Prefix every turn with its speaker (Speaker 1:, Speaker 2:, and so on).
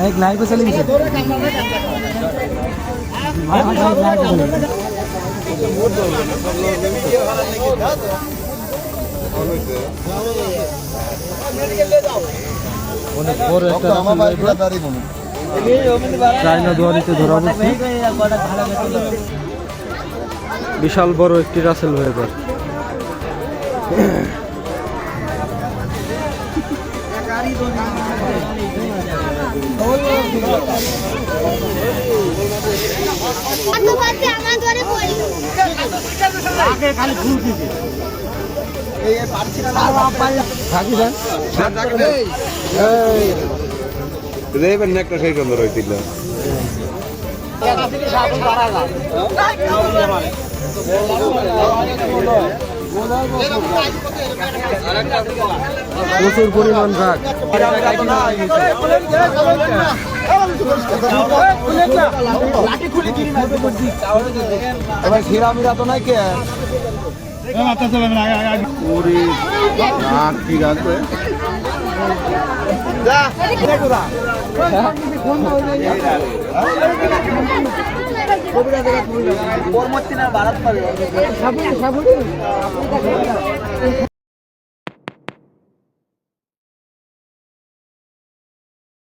Speaker 1: एक लाइव पे चली गई भाई भाई भाई लाइव पे चली गई অনেক বড় একটা চাইনা দুয়ারিতে ধরা পড়ছে বিশাল বড় একটি রাসেল ভেপার
Speaker 2: কত ঘরে বলি
Speaker 1: থাকি যান
Speaker 3: রেবেন একটা সেই সুন্দর হয়েছিল
Speaker 1: প্রচুর পরিমাণ রাগ। এবার তো নাই কে?